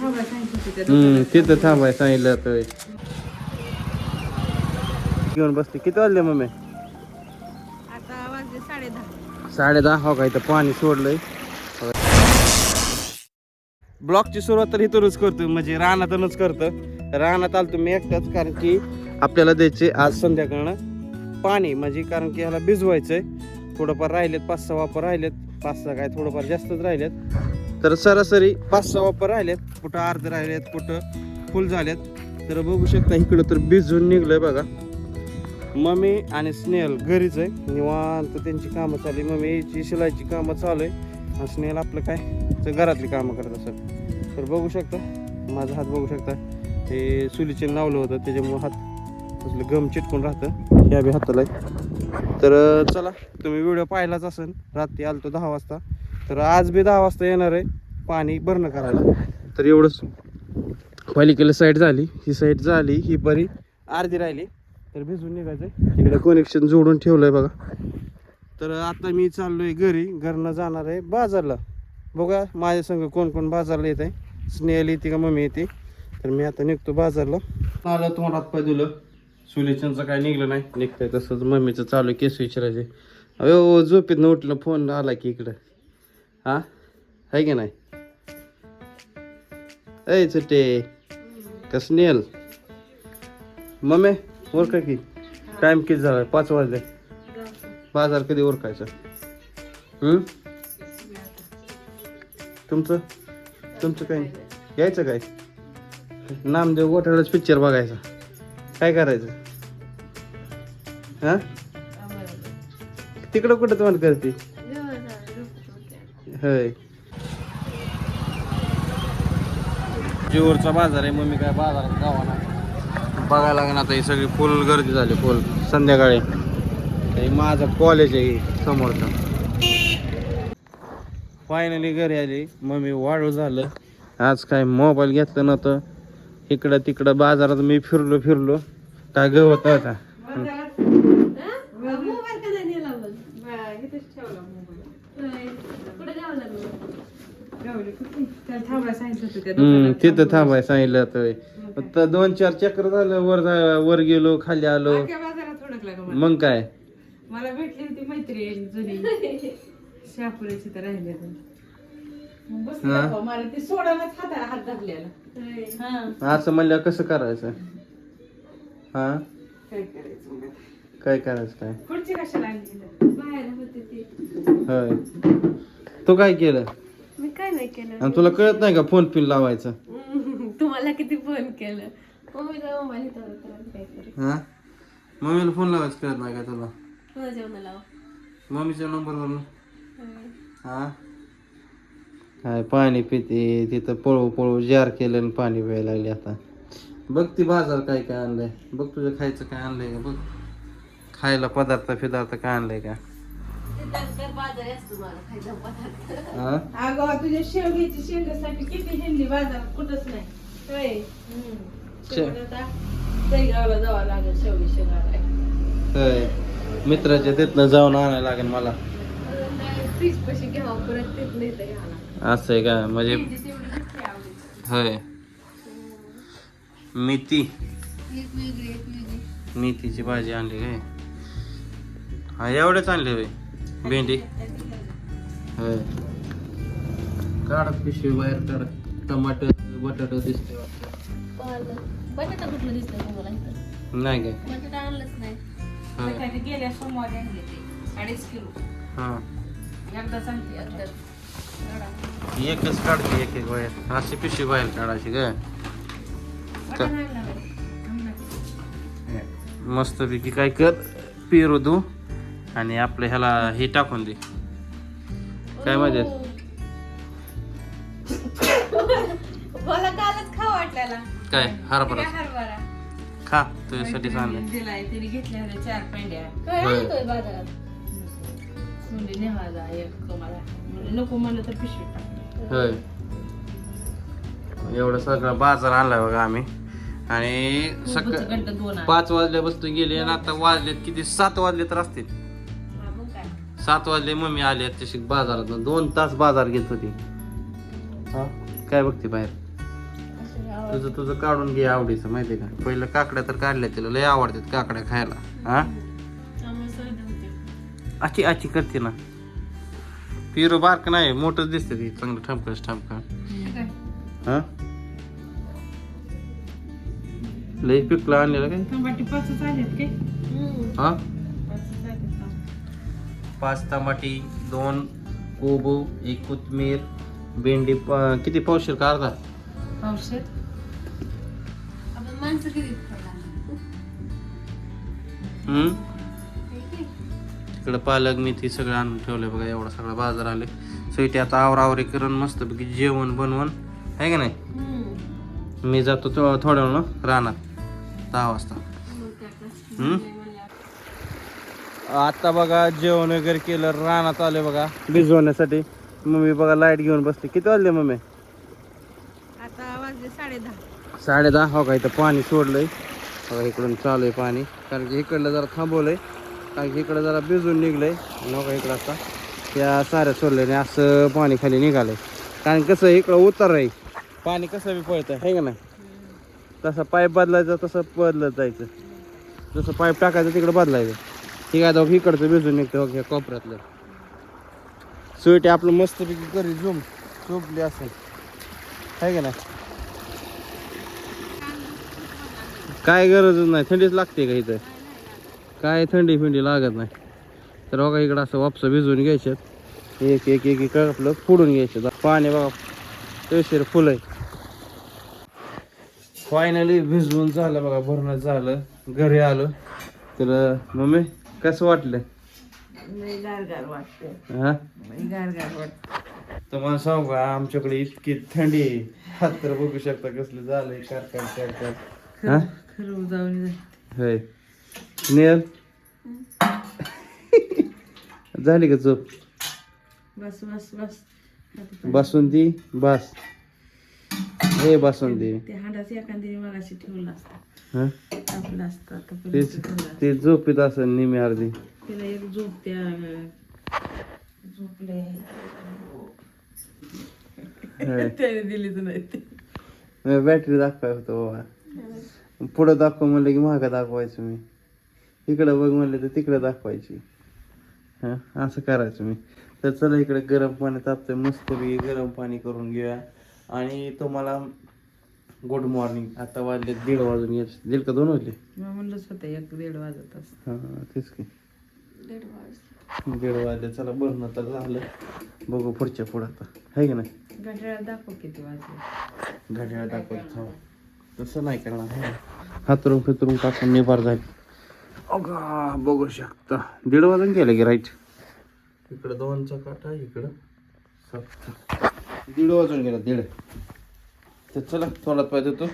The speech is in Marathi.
थांबायला सांगितलं हम्म. तिथं थांबाय सांगितलं तर. घेऊन बसते. किती वाजले मम्मी? आता वाजले साडे दहा साडे दहा हो का इथं पाणी सोडलंय. ब्लॉकची सुरुवात तर इथूनच करतो म्हणजे रानातूनच करतो. रानात आलतो मी एकटाच कारण की आपल्याला द्यायचे आज संध्याकाळनं पाणी. म्हणजे कारण की ह्याला भिजवायचंय. थोडंफार राहिलेत पाच सहा वापर राहिलेत. पाच सहा काय थोडंफार जास्तच राहिलेत. तर सरासरी पाच सहा वापर राहिलेत कुठं अर्ध राहिलेत कुठं फुल झालेत. तर बघू शकता इकडं तर भिजून निघलंय बघा. मम्मी आणि स्नेहल घरीच आहे. निवांत त्यांची कामं चालू आहे मम्मीची शिलाईची कामं चालू आहे. आणि स्नेहल आपलं काय? तर घरातली कामं करत असत तर बघू शकता माझा हात बघू शकता. हे सुलीचे लावलं होतं त्याच्यामुळं हात असलं गम चिटकून राहतं. ह्या बी हाताला आहे. तर चला तुम्ही व्हिडिओ पाहिलाच असेल. रात्री आलतो दहा वाजता. तर आज बी दहा वाजता येणार आहे. पाणी भरणं करायला. तर एवढंच. पालिकेला साईड झाली. ही साईड झाली ही बरी. अर्धी राहिली. तर भिजून आहे तिकडे कनेक्शन जोडून ठेवलंय बघा. तर आता मी चाललोय घरी. घरनं जाणार आहे बाजारला. बघा माझ्या संग कोण कोण बाजारला येत आहे स्नेहल येते का मम्मी येते. तर मी आता निघतो बाजारला. आलं तोंडात पाय दिलं सुलेचनचं काय निघलं नाही. निघतंय तसंच. मम्मीचं चालू आहे केस विचारायचे अयो झोपेत उठलं फोन आला की इकडं. हा? आहे की नाही? ऐ सुटे का स्नेहल मम्मी ओरका की? टाईम किती झाला पाच वाजले. बाजार कधी ओरकायचा तुमचं? तुमचं काय? यायचं काय? नामदेव गोठाळाच पिक्चर बघायचा. काय करायचं? हां? तिकडं कुठं तुम्हाला करते? होय. जीवरचा बाजार आहे मम्मी काय बाजारात गावाला. बघायला लागेल आता ही सगळी फुल गर्दी झाली फुल. संध्याकाळी. माझं कॉलेज आहे समोरचं. फायनली घरी आली मम्मी वाढू झालं. आज काय मोबाईल घेतलं नव्हतं. इकडं तिकडं बाजारात मी फिरलो फिरलो. काय गवत होता मोबाईल का नाही नेला मग? बा, इथेच ठेवला मोबाईल. गावली कुठे? त्याला थांबायला सांगितलं होतं त्या हम्म. तिथं थांबाय सांगितलं तर फक्त दोन चार चक्र झालं वर जा वर गेलो खाली आलो? मग काय? मला भेटली होती मैत्रीण जुनी. तर राहिले. ती सोडायलाच हात असं म्हणल्यावर कसं करायचं? हा? काय करायचं? काय करायचं काय? पुढची कशाला आणली? बाहेर होते ती. होय. तू काय केलं? नाही केलं आणि तुला कळत नाही का फोन पिन लावायचं? तुम्हाला किती फोन केलं? मम्मीचा मोबाईल इथं होता, तर आम्ही काय करू हा? मम्मीला फोन लावायचं कळत नाही का तुला? लावा. मम्मीच्या नंबरवरून हा? काय पाणी पिते तिथं पळू पळू जार केलं आणि पाणी प्यायला लागले आता. बघ ती बाजार काय काय आणलंय. बघ तुझं खायचं काय आणलंय का बघ. खायला पदार्थ फिदार्थ काय आणलंय का? हा? अगं तुझ्या शेवग्याची शेंगासाठी किती हिंडली बाजारात कुठंच नाही. होय? शेवट आता दहीगावला जावं लागेल शेवगी शेंगाला. होय. मित्राच्या तिथनं जाऊन आणायला लागेल मला. फ्रीज पशी घ्यावं परत तेच नाही तर घ्यावं असं आहे का? म्हणजे होय. मेथी. एक वेगळी एक वेगळी. मेथीची भाजी आणली काय? हा एवढेच आणले होय. भेंडी. होय. काढ पिशवी बाहेर काढ. टमाटर बटाटा दिसते वाटतं. पाहिलं. बटाटा कुठलं दिसलं तुम्हाला इथं? नाही काय. बटाटा आणलंच नाही. होय. सकाळी गेल्या सोमवारी आणले ते. अडीच किलो. हा. एकदा सांगते आता एकच काढते एक एक बाहेर. अशी पिशवी बाहेर काढायची काय वाटा नाही आणला बाई. आणला. मस्त पैकी काय कर पेरू दू आणि आपलं ह्याला हे टाकून दे. काय माहिती मला कालच खा वाटल्याला काय? हरभरा. खा तुझ्यासाठी सांगले दिलाय तिने घेतल्या होत्या चार पेंड्या. काय होय. आणतोय बाजारात? मुली नेवाजा एक मला म्हणलं, नको म्हणलं तर पिशवी टाक. होय. एवढं सगळं बाजार आणलाय बघा आम्ही. आणि सकाळ घंटा दोन आहे. पाच वाजल्यापासून गेले आणि आता वाजलेत किती? सात वाजले तर असतील. सात वाजले मम्मी आली तशी बाजारात. दोन तास बाजार घेत होती. हा? काय बघते बाहेर? तुझं तुझं काढून घे आवडीचं माहिती का? पहिलं काकड्या तर काढल्या तिला लय आवडतात काकड्या खायला. हा? आची आची करते ना. पिरो बारक नाही मोठंच दिसते ती. चांगलं ठमकस ठमका हा? लय पिकलं आणलेलं काय? हा. पाच टमाटी दोन कोबो एक कोथमीर भेंडी प- किती पावशेर का अर्धा औषध आपण माणसं किती खायला? हम्म तिकडं पालक मेथी सगळं आणून ठेवलंय बघा एवढा सगळा बाजार आले स्वीटी आता आवरावरी करून मस्तपैकी जेवण बनवून आहे का नाही हम्म. मी जातो तो थोड्या वेळ रानात दहा वाजता? हम्म? नाही म्हणलं. आता बघा जेवण वगैरे केलं रानात आले बघा भिजवण्यासाठी. मम्मी बघा लाइट घेऊन बसते किती वाजले मम्मी? आता वाजले साडे दहा साडे दहा हो का इथं पाणी सोडलंय. बघा इकडून चालू आहे पाणी. कारण की इकडलं जरा थांबवलंय. कारण की इकडं जरा भिजून निघलंय. आणि हो का इकडं आता त्या साऱ्या सोडल्याने असं पाणी खाली निघालंय. कारण कसं इकडं उतार आहे. पाणी कसं बी पळतं आहे का नाही? तसं पाईप बदलायचं तसं बदलत जायचं. जसं पाईप टाकायचं तिकडं बदलायचं. ठीक आहे आता इकडचं भिजून निघतो हो कोपऱ्यातलं. स्वीट आपलं मस्तपैकी करी झुम. झोपली असेल. आहे का नाही? काय गरजच नाही. थंडीच लागते का इथं? काय थंडी फिंडी लागत नाही. तर बघा इकडं असं वापस भिजवून घ्यायच्यात एक एक एक एक आपलं फोडून घ्यायचं पाणी बघा तेशीर फुलं फायनली भिजवून झालं बघा भरणं झालं घरी आलं. तर मम्मी कसं वाटलं? गार गार वाटते हा? गार गार वाटते तुम्हाला सांगू का आमच्याकडे इतकी थंडी आहे. हात तर बघू शकता कसलं झालंय कार कार कार कार. हा? खरं जाऊन होय. नेल? झाली का झोप? बस बस बस. बासुंदी बस. हे बासुंदी. ते हांडाच एखादी मगाशी ठेवलं असतं. हा? टाकलं असतं आता तेच परत ठेवलं. ते झोपीत असेल निमी अर्धी. तिला एक झोप त्या झोपले. होय. त्याने दिलीच नाही बॅटरी दाखवाय होतं बाबा. पुढं दाखव म्हणलं की मागं दाखवायचं मी. इकडं बघ म्हणलं तर तिकडं दाखवायची. हा असं करायचं मी. तर चला इकडे गरम पाणी तापतंय. मस्तपैकी गरम पाणी करून घेऊया. आणि तुम्हाला गुड मॉर्निंग आता वाजले दीड वाजून येत. दीड का दोन वाजले? म्हणलंच होतं एक दीड वाजत असत. हा तेच की. दीड वाजले. दीड वाजले चला बरणं तर झालं. बघू पुढच्या पुढं आता. आहे की नाही? घड्याळ दाखव किती वाजले. घड्याळ दाखवत हो. तसं नाही करणार हे. हातरून फितरून टाकून निभार झाली अगा बघू शकता. दीड वाजून गेले की राईट? इकडं दोनचा काटा इकडं सात दीड वाजून गेला दीड. तर चला थोडा पाहिजे तो